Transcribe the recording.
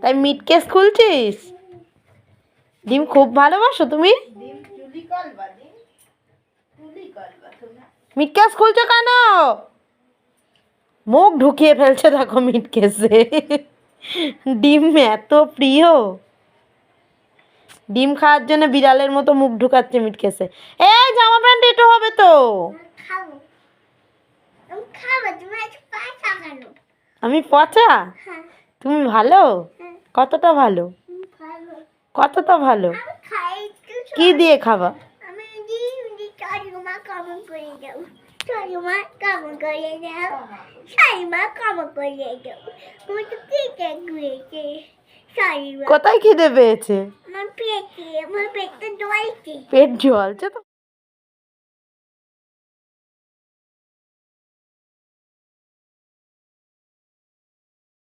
তাই meet case খুলছিস? ডিম খুব ভালোবাসো তুমি? মিট কেস খুলছো কেন? মুখ ঢুকিয়ে ফেলছে দেখো মিট কেসে। ডিম এত প্রিয়। ডিম খাওয়ার জন্য বিড়ালের মতো মুখ ঢুকাচ্ছে মিট কেসে। এই জামা প্যান্ট একটু হবে তো। আমি পাঁচা? হ্যাঁ। তুমি ভালো? কতটা ভালো? কতটা ভালো? কি দিয়ে খাবা? কোথায় খিদে পেয়েছে? পেটে জ্বলছে তো